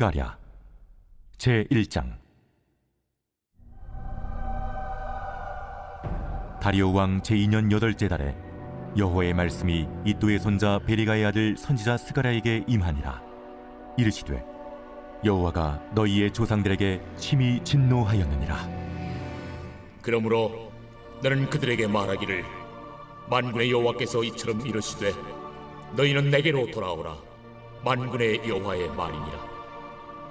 스가랴. 제 1장. 다리오 왕 제2년 여덟째 달에 여호와의 말씀이 이또의 손자 베리가의 아들 선지자 스가랴에게 임하니라. 이르시되 여호와가 너희의 조상들에게 심히 진노하였느니라. 그러므로 너는 그들에게 말하기를 만군의 여호와께서 이처럼 이르시되 너희는 내게로 돌아오라. 만군의 여호와의 말이니라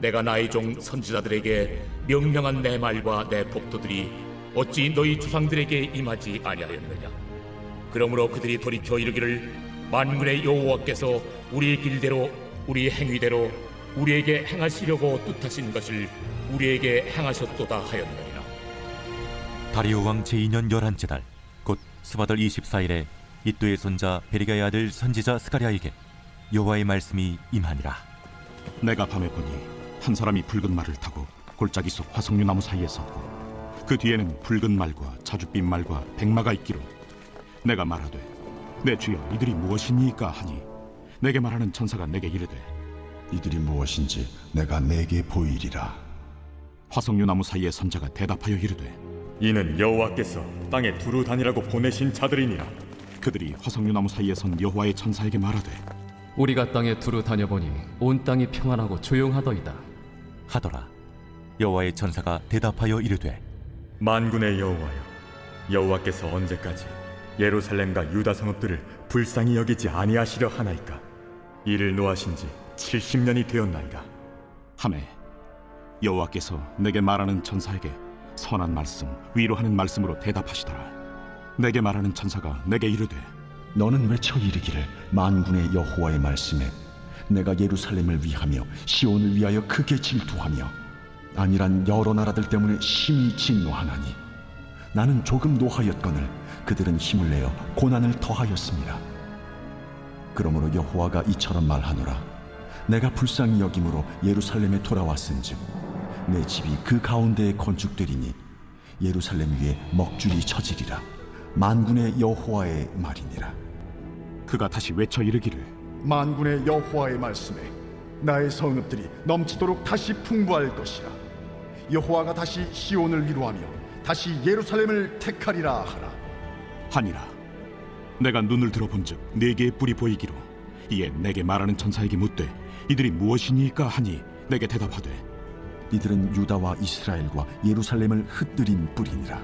내가 나의 종 선지자들에게 명령한 내 말과 내 복도들이 어찌 너희 조상들에게 임하지 아니하였느냐? 그러므로 그들이 돌이켜 이르기를 만군의 여호와께서 우리의 길대로 우리의 행위대로 우리에게 행하시려고 뜻하신 것을 우리에게 행하셨도다 하였느니라. 다리오 왕 제2년 열한째 달 곧 스바들 24일에 이또의 손자 베리가의 아들 선지자 스가랴에게 여호와의 말씀이 임하니라. 내가 밤에 보니 한 사람이 붉은 말을 타고 골짜기 속 화석류 나무 사이에 섰고 그 뒤에는 붉은 말과 자줏빛 말과 백마가 있기로 내가 말하되 내 주여 이들이 무엇이니까 하니 내게 말하는 천사가 내게 이르되 이들이 무엇인지 내가 내게 보이리라. 화석류 나무 사이에 선 자가 대답하여 이르되 이는 여호와께서 땅에 두루 다니라고 보내신 자들이니라 그들이 화석류 나무 사이에 선 여호와의 천사에게 말하되 우리가 땅에 두루 다녀보니 온 땅이 평안하고 조용하더이다. 하더라. 여호와의 천사가 대답하여 이르되 만군의 여호와여 여호와께서 언제까지 예루살렘과 유다 성읍들을 불쌍히 여기지 아니하시려 하나이까? 이를 노하신 지 70년이 되었나이다. 하매 여호와께서 내게 말하는 천사에게 선한 말씀 위로하는 말씀으로 대답하시더라. 내게 말하는 천사가 내게 이르되 너는 외쳐 이르기를 만군의 여호와의 말씀에 내가 예루살렘을 위하며 시온을 위하여 크게 질투하며 아니란 여러 나라들 때문에 심히 진노하나니 나는 조금 노하였거늘 그들은 힘을 내어 고난을 더하였습니다. 그러므로 여호와가 이처럼 말하노라. 내가 불쌍히 여김으로 예루살렘에 돌아왔은즉 내 집이 그 가운데에 건축되리니 예루살렘 위에 먹줄이 쳐지리라. 만군의 여호와의 말이니라. 그가 다시 외쳐 이르기를 만군의 여호와의 말씀에 나의 성읍들이 넘치도록 다시 풍부할 것이라. 여호와가 다시 시온을 위로하며 다시 예루살렘을 택하리라 하라. 하니라. 내가 눈을 들어본즉 네 개의 뿔이 보이기로 이에 내게 말하는 천사에게 묻되 이들이 무엇이니까 하니 내게 대답하되 이들은 유다와 이스라엘과 예루살렘을 흩뜨린 뿌리니라.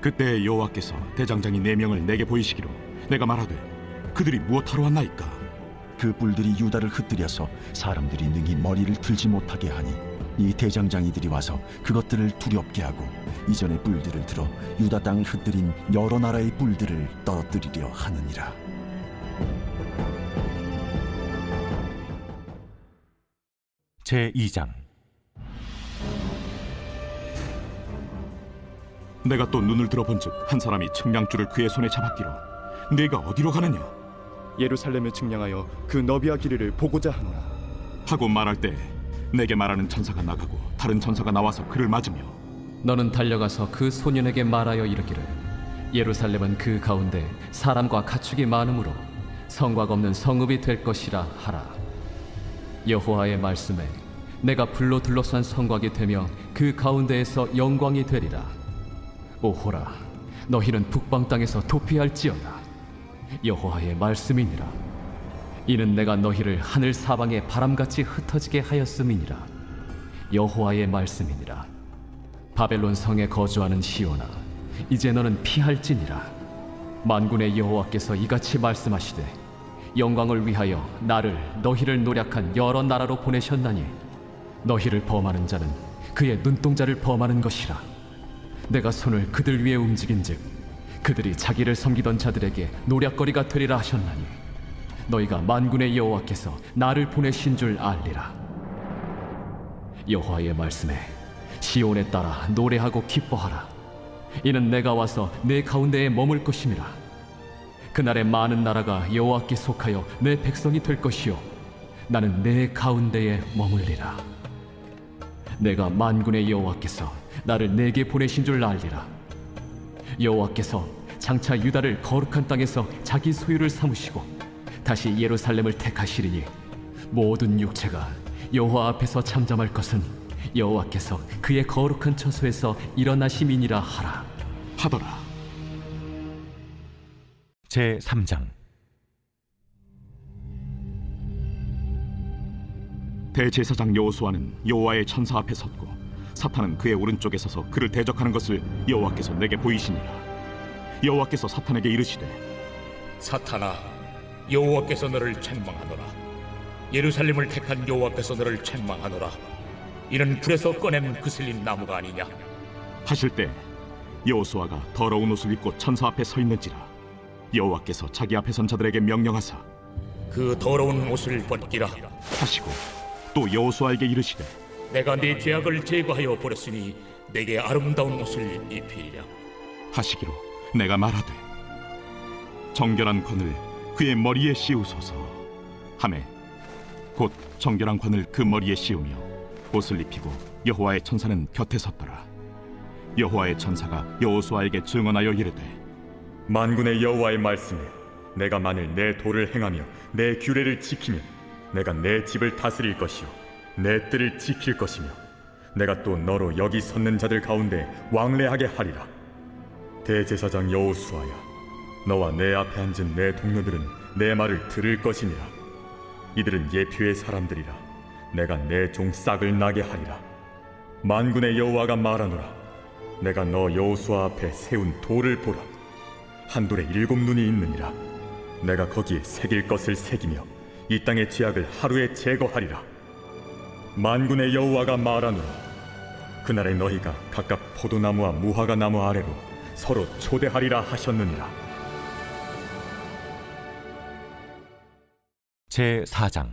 그때 여호와께서 대장장이 네 명을 내게 보이시기로 내가 말하되 그들이 무엇하러 왔나이까 그 뿔들이 유다를 흩뜨려서 사람들이 능히 머리를 들지 못하게 하니 이 대장장이들이 와서 그것들을 두렵게 하고 이전의 뿔들을 들어 유다 땅을 흩뜨린 여러 나라의 뿔들을 떨어뜨리려 하느니라. 제 2장. 내가 또 눈을 들어본즉 한 사람이 측량줄을 그의 손에 잡았기로 네가 어디로 가느냐 예루살렘을 측량하여 그 너비와 길이를 보고자 하노라. 하고 말할 때 내게 말하는 천사가 나가고 다른 천사가 나와서 그를 맞으며 너는 달려가서 그 소년에게 말하여 이르기를 예루살렘은 그 가운데 사람과 가축이 많으므로 성곽 없는 성읍이 될 것이라 하라. 여호와의 말씀에 내가 불로 둘러싼 성곽이 되며 그 가운데에서 영광이 되리라. 오호라, 너희는 북방 땅에서 도피할지어다. 여호와의 말씀이니라. 이는 내가 너희를 하늘 사방에 바람같이 흩어지게 하였음이니라. 여호와의 말씀이니라. 바벨론 성에 거주하는 시온아, 이제 너는 피할지니라. 만군의 여호와께서 이같이 말씀하시되 영광을 위하여 나를 너희를 노력한 여러 나라로 보내셨나니 너희를 범하는 자는 그의 눈동자를 범하는 것이라. 내가 손을 그들 위에 움직인즉 그들이 자기를 섬기던 자들에게 노략거리가 되리라 하셨나니 너희가 만군의 여호와께서 나를 보내신 줄 알리라. 여호와의 말씀에 시온에 따라 노래하고 기뻐하라. 이는 내가 와서 내 가운데에 머물 것임이라. 그날에 많은 나라가 여호와께 속하여 내 백성이 될 것이요 나는 내 가운데에 머물리라. 내가 만군의 여호와께서 나를 내게 보내신 줄 알리라 여호와께서 장차 유다를 거룩한 땅에서 자기 소유를 삼으시고 다시 예루살렘을 택하시리니 모든 육체가 여호와 앞에서 잠잠할 것은 여호와께서 그의 거룩한 처소에서 일어나심이니라 하라. 하더라. 제 3장. 대제사장 여호수아는 여호와의 천사 앞에 섰고 사탄은 그의 오른쪽에 서서 그를 대적하는 것을 여호와께서 내게 보이시니라. 여호와께서 사탄에게 이르시되 사탄아 여호와께서 너를 책망하노라. 예루살렘을 택한 여호와께서 너를 책망하노라. 이는 불에서 꺼낸 그슬린 나무가 아니냐? 하실 때 여호수아가 더러운 옷을 입고 천사 앞에 서 있는지라 여호와께서 자기 앞에 선 자들에게 명령하사 그 더러운 옷을 벗기라. 하시고 또 여호수아에게 이르시되 내가 네 죄악을 제거하여 버렸으니 내게 아름다운 옷을 입히리라. 하시기로 내가 말하되 정결한 관을 그의 머리에 씌우소서. 하매 곧 정결한 관을 그 머리에 씌우며 옷을 입히고 여호와의 천사는 곁에 섰더라. 여호와의 천사가 여호수아에게 증언하여 이르되 만군의 여호와의 말씀에 내가 만일 내 도를 행하며 내 규례를 지키면 내가 내 집을 다스릴 것이요 내 뜰을 지킬 것이며 내가 또 너로 여기 섰는 자들 가운데 왕래하게 하리라. 대제사장 여호수아야 너와 내 앞에 앉은 내 동료들은 내 말을 들을 것이니라. 이들은 예표의 사람들이라. 내가 내 종 싹을 나게 하리라. 만군의 여호와가 말하노라. 내가 너 여호수아 앞에 세운 돌을 보라. 한 돌에 일곱 눈이 있느니라. 내가 거기에 새길 것을 새기며 이 땅의 죄악을 하루에 제거하리라 만군의 여호와가 말하노라 그날에 너희가 각각 포도나무와 무화과 나무 아래로 서로 초대하리라 하셨느니라. 제 4장.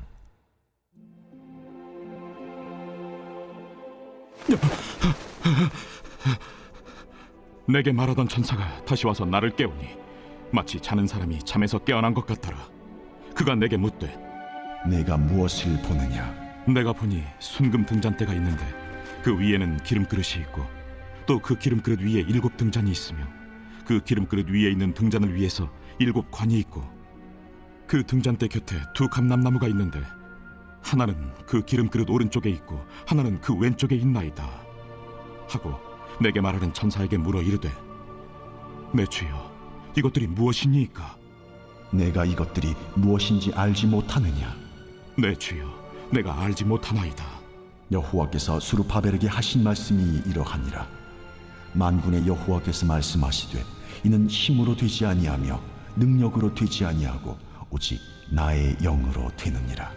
내게 말하던 천사가 다시 와서 나를 깨우니 마치 자는 사람이 잠에서 깨어난 것 같더라. 그가 내게 묻되 내가 무엇을 보느냐 내가 보니 순금 등잔대가 있는데 그 위에는 기름 그릇이 있고 또 그 기름 그릇 위에 일곱 등잔이 있으며 그 기름 그릇 위에 있는 등잔을 위에서 일곱 관이 있고 그 등잔대 곁에 두 감람나무가 있는데 하나는 그 기름 그릇 오른쪽에 있고 하나는 그 왼쪽에 있나이다 하고 내게 말하는 천사에게 물어 이르되 내 주여 이것들이 무엇이니이까? 내가 이것들이 무엇인지 알지 못하느냐? 내 주여 내가 알지 못하나이다. 여호와께서 수르바벨에게 하신 말씀이 이러하니라. 만군의 여호와께서 말씀하시되 이는 힘으로 되지 아니하며 능력으로 되지 아니하고 오직 나의 영으로 되느니라.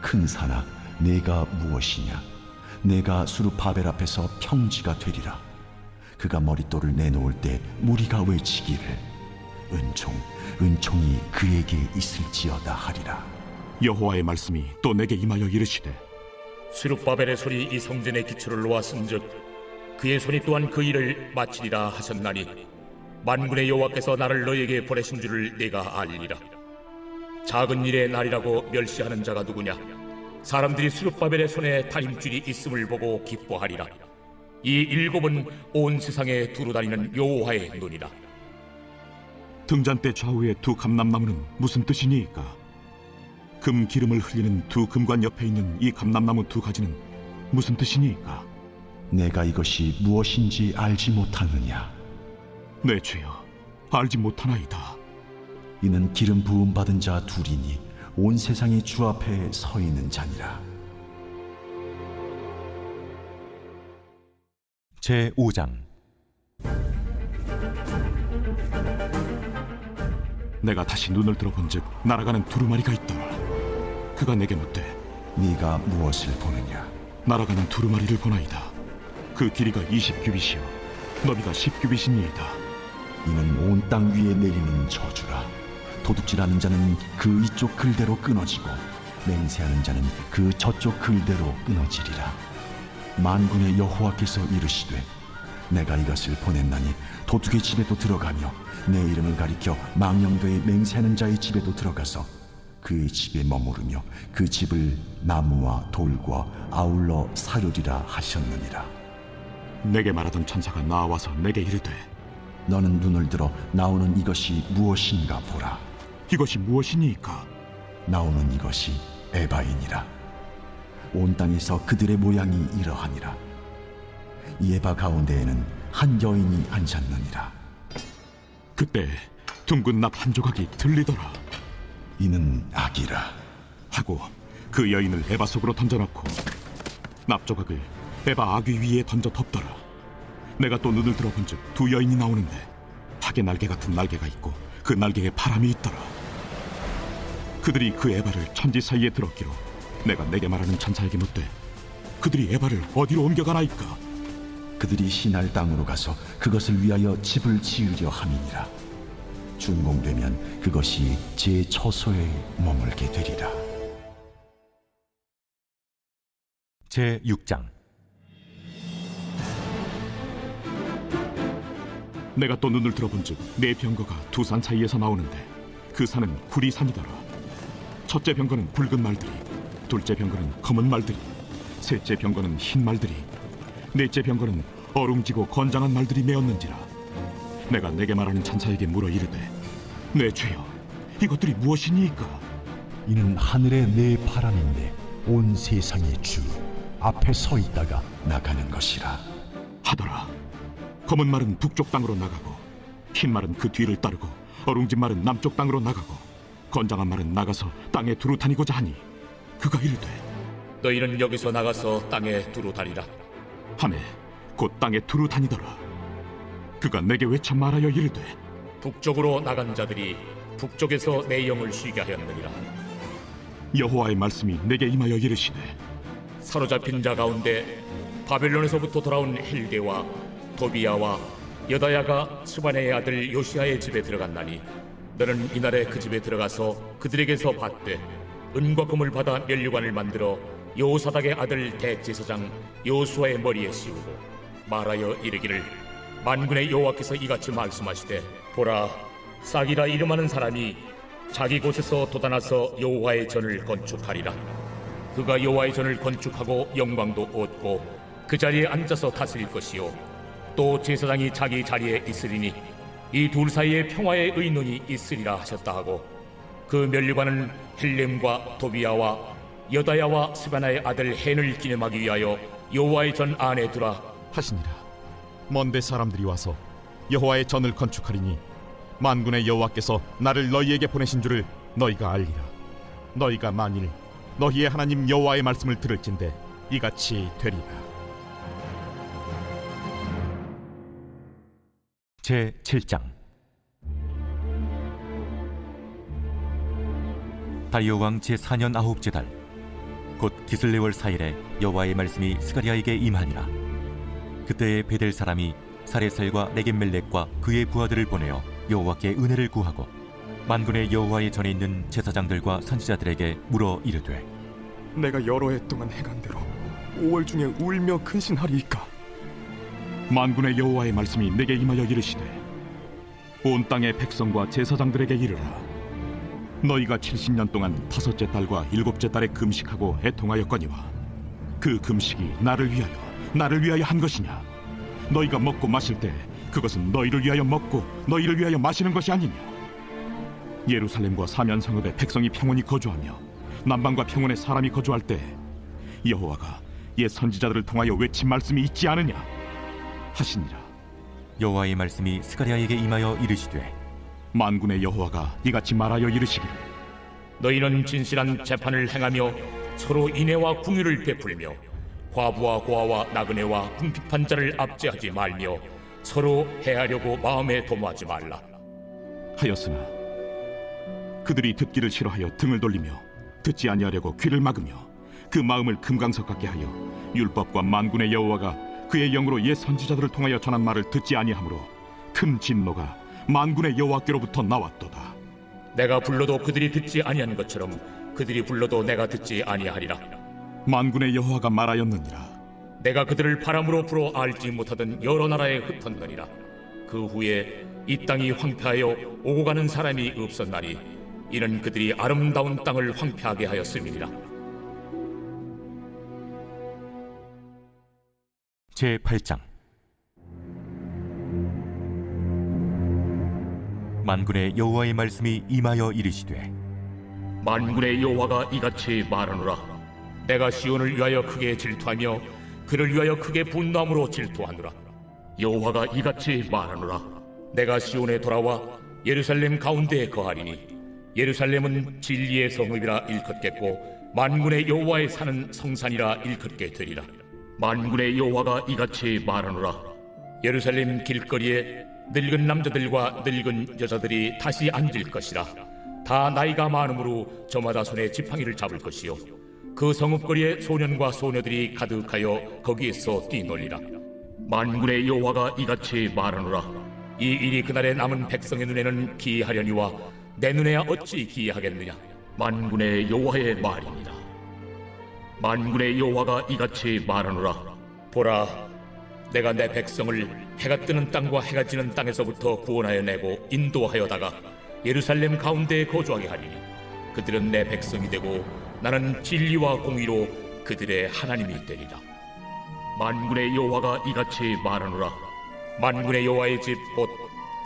큰 산아 내가 무엇이냐? 내가 수르바벨 앞에서 평지가 되리라. 그가 머릿돌을 내놓을 때 무리가 외치기를. 은총 은총이 그에게 있을지어다 하리라 여호와의 말씀이 또 내게 임하여 이르시되 스룹바벨의 손이 이 성전의 기초를 놓았은즉 그의 손이 또한 그 일을 마치리라 하셨나니 만군의 여호와께서 나를 너에게 보내신 줄을 내가 알리라. 작은 일의 날이라고 멸시하는 자가 누구냐? 사람들이 스룹바벨의 손에 다림줄이 있음을 보고 기뻐하리라. 이 일곱은 온 세상에 두루 다니는 여호와의 눈이라. 등잔대 좌우의 두 감람나무는 무슨 뜻이니이까? 금 기름을 흘리는 두 금관 옆에 있는 이 감람나무 두 가지는 무슨 뜻이니이까? 내가 이것이 무엇인지 알지 못하느냐 내 주여, 알지 못하나이다. 이는 기름 부음 받은 자 둘이니 온 세상이 주 앞에 서 있는 자니라 제 5장 내가 다시 눈을 들어본즉 날아가는 두루마리가 있더라. 그가 내게 묻되 네가 무엇을 보느냐 날아가는 두루마리를 보나이다. 그 길이가 20규빗이요 너비가 10규빗이니이다. 이는 온 땅 위에 내리는 저주라 도둑질하는 자는 그 이쪽 글대로 끊어지고 맹세하는 자는 그 저쪽 글대로 끊어지리라 만군의 여호와께서 이르시되 내가 이것을 보냈나니 도둑의 집에도 들어가며 내 이름을 가리켜 망령되이 맹세하는 자의 집에도 들어가서 그 집에 머무르며 그 집을 나무와 돌과 아울러 사르리라 하셨느니라. 내게 말하던 천사가 나와서 내게 이르되 너는 눈을 들어 나오는 이것이 무엇인가 보라. 이것이 무엇이니까? 나오는 이것이 에바이니라. 온 땅에서 그들의 모양이 이러하니라. 이 에바 가운데에는 한 여인이 앉았느니라. 그때 둥근 납 한 조각이 들리더라 이는 악이라 하고 그 여인을 에바 속으로 던져넣고 납 조각을 에바 아귀 위에 던져 덮더라. 내가 또 눈을 들어본즉 두 여인이 나오는데 하게 날개 같은 날개가 있고 그 날개에 바람이 있더라. 그들이 그 에바를 천지 사이에 들었기로 내가 내게 말하는 천사에게 묻되 그들이 에바를 어디로 옮겨가나이까? 그들이 신할 땅으로 가서 그것을 위하여 집을 지으려 함이니라 준공되면 그것이 제 처소에 머물게 되리라 제 6장 내가 또 눈을 들어본즉 네 병거가 두 산 사이에서 나오는데 그 산은 구리 산이더라. 첫째 병거는 붉은 말들이, 둘째 병거는 검은 말들이, 셋째 병거는 흰 말들이, 넷째 병거는 어룽지고 건장한 말들이 메었는지라. 내가 내게 말하는 천사에게 물어 이르되, 내 죄여, 이것들이 무엇이니까? 이는 하늘의 네 바람인데 온 세상의 주 앞에 서 있다가 나가는 것이라 하더라. 검은 말은 북쪽 땅으로 나가고, 흰 말은 그 뒤를 따르고, 어룽진 말은 남쪽 땅으로 나가고, 건장한 말은 나가서 땅에 두루 다니고자 하니, 그가 이르되, 너희는 여기서 나가서 땅에 두루 다니라. 하매 곧 땅에 두루 다니더라. 그가 내게 외쳐 말하여 이르되, 북쪽으로 나간 자들이 북쪽에서 내 영을 쉬게 하였느니라. 여호와의 말씀이 내게 임하여 이르시되, 사로잡힌 자 가운데 바벨론에서부터 돌아온 헬게와 도비야와 여다야가 스바네의 아들 요시아의 집에 들어갔나니 너는 이날에 그 집에 들어가서 그들에게서 받되 은과 금을 받아 멸류관을 만들어 요사닥의 아들 대제사장 요수아의 머리에 씌우고 말하여 이르기를 만군의 여호와께서 이같이 말씀하시되 보라 싹이라 이름하는 사람이 자기 곳에서 돋아나서 여호와의 전을 건축하리라 그가 여호와의 전을 건축하고 영광도 얻고 그 자리에 앉아서 다스릴 것이요 또 제사장이 자기 자리에 있으리니 이 둘 사이에 평화의 의논이 있으리라 하셨다 하고 그 멸류관은 헬렘과 도비야와 여다야와 스바나의 아들 헨을 기념하기 위하여 여호와의 전 안에 두라 하시니라. 먼데 사람들이 와서 여호와의 전을 건축하리니 만군의 여호와께서 나를 너희에게 보내신 줄을 너희가 알리라. 너희가 만일 너희의 하나님 여호와의 말씀을 들을진대 이같이 되리라. 제 7장 다리오 왕 제 4년 아홉째 달 곧 기슬레월 4일에 여호와의 말씀이 스가리아에게 임하니라 그때에 베델 사람이 사레살과 네겐멜렉과 그의 부하들을 보내어 여호와께 은혜를 구하고 만군의 여호와의 전에 있는 제사장들과 선지자들에게 물어 이르되 내가 여러 해 동안 행한 대로 5월 중에 울며 근신하리이까? 만군의 여호와의 말씀이 내게 임하여 이르시되 온 땅의 백성과 제사장들에게 이르라. 너희가 70년 동안 다섯째 달과 일곱째 달에 금식하고 애통하였거니와 그 금식이 나를 위하여 나를 위하여 한 것이냐? 너희가 먹고 마실 때 그것은 너희를 위하여 먹고 너희를 위하여 마시는 것이 아니냐? 예루살렘과 사면 성읍에 백성이 평온히 거주하며 남방과 평온에 사람이 거주할 때 여호와가 옛 선지자들을 통하여 외친 말씀이 있지 않으냐? 하시니라. 여호와의 말씀이 스가리아에게 임하여 이르시되 만군의 여호와가 이같이 말하여 이르시기를. 너희는 진실한 재판을 행하며 서로 인애와 궁유를 베풀며 과부와 고아와 나그네와 궁핍한 자를 압제하지 말며 서로 해하려고 마음에 도모하지 말라. 하였으나 그들이 듣기를 싫어하여 등을 돌리며 듣지 아니하려고 귀를 막으며 그 마음을 금강석 같게 하여 율법과 만군의 여호와가 그의 영으로 옛 선지자들을 통하여 전한 말을 듣지 아니하므로 큰 진노가 만군의 여호와께로부터 나왔도다. 내가 불러도 그들이 듣지 아니한 것처럼 그들이 불러도 내가 듣지 아니하리라 만군의 여호와가 말하였느니라. 내가 그들을 바람으로 불어 알지 못하던 여러 나라에 흩었느니라. 그 후에 이 땅이 황폐하여 오고 가는 사람이 없었나니 이는 그들이 아름다운 땅을 황폐하게 하였음이니라. 제 8장. 만군의 여호와의 말씀이 임하여 이르시되 만군의 여호와가 이같이 말하노라 내가 시온을 위하여 크게 질투하며 그를 위하여 크게 분노함으로 질투하노라. 여호와가 이같이 말하노라. 내가 시온에 돌아와 예루살렘 가운데에 거하리니 예루살렘은 진리의 성읍이라 일컫겠고 만군의 여호와의 사는 성산이라 일컫게 되리라. 만군의 여호와가 이같이 말하노라. 예루살렘 길거리에 늙은 남자들과 늙은 여자들이 다시 앉을 것이라. 다 나이가 많으므로 저마다 손에 지팡이를 잡을 것이요 그 성읍거리에 소년과 소녀들이 가득하여 거기에서 뛰놀리라. 만군의 여호와가 이같이 말하노라. 이 일이 그날에 남은 백성의 눈에는 기이하려니와 내 눈에야 어찌 기이하겠느냐? 만군의 여호와의 말이니라 만군의 여호와가 이같이 말하노라. 보라 내가 내 백성을 해가 뜨는 땅과 해가 지는 땅에서부터 구원하여 내고 인도하여다가 예루살렘 가운데에 거주하게 하리니 그들은 내 백성이 되고 나는 진리와 공의로 그들의 하나님이 되리라. 만군의 여호와가 이같이 말하노라. 만군의 여호와의 집 곧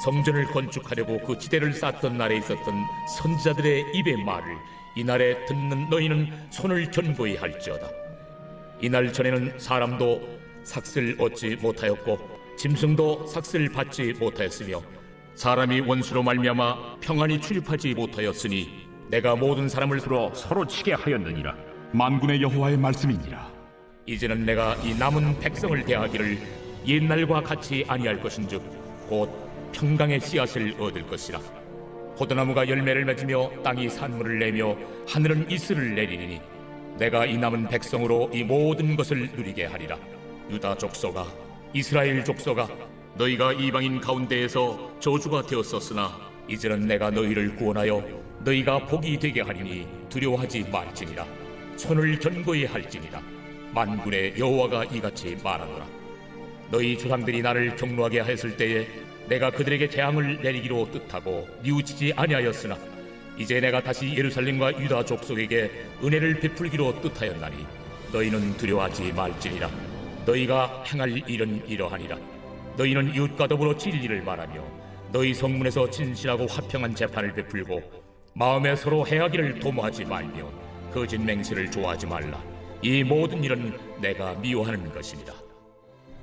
성전을 건축하려고 그 지대를 쌓던 날에 있었던 선지자들의 입의 말을 이날에 듣는 너희는 손을 견고히 할지어다. 이날 전에는 사람도 삭슬 얻지 못하였고 짐승도 삭슬 받지 못하였으며 사람이 원수로 말미암아 평안히 출입하지 못하였으니 내가 모든 사람을 서로 서로 치게 하였느니라. 만군의 여호와의 말씀이니라. 이제는 내가 이 남은 백성을 대하기를 옛날과 같이 아니할 것인즉 곧 평강의 씨앗을 얻을 것이라. 포도나무가 열매를 맺으며 땅이 산물을 내며 하늘은 이슬을 내리니 내가 이 남은 백성으로 이 모든 것을 누리게 하리라. 유다 족속아 이스라엘 족속아 너희가 이방인 가운데에서 저주가 되었었으나 이제는 내가 너희를 구원하여 너희가 복이 되게 하리니 두려워하지 말지니라. 손을 견고히 할지니라. 만군의 여호와가 이같이 말하노라. 너희 조상들이 나를 경노하게 하였을 때에 내가 그들에게 재앙을 내리기로 뜻하고 뉘우치지 아니하였으나 이제 내가 다시 예루살렘과 유다 족속에게 은혜를 베풀기로 뜻하였나니 너희는 두려워하지 말지니라. 너희가 행할 일은 이러하니라. 너희는 이웃과 더불어 진리를 말하며 너희 성문에서 진실하고 화평한 재판을 베풀고 마음에 서로 해하기를 도모하지 말며 거짓 맹세를 좋아하지 말라. 이 모든 일은 내가 미워하는 것이니라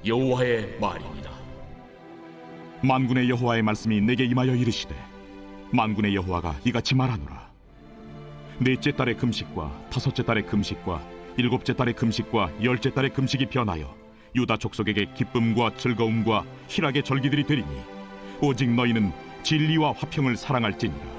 여호와의 말이니라 만군의 여호와의 말씀이 내게 임하여 이르시되 만군의 여호와가 이같이 말하노라. 넷째 달의 금식과 다섯째 달의 금식과 일곱째 달의 금식과 열째 달의 금식이 변하여 유다 족속에게 기쁨과 즐거움과 희락의 절기들이 되리니 오직 너희는 진리와 화평을 사랑할지니라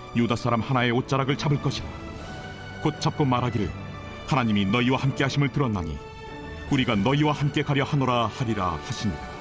유다 사람 하나의 옷자락을 잡을 것이라 곧 잡고 말하기를 하나님이 너희와 함께 하심을 들었나니 우리가 너희와 함께 가려 하노라 하리라 하시니라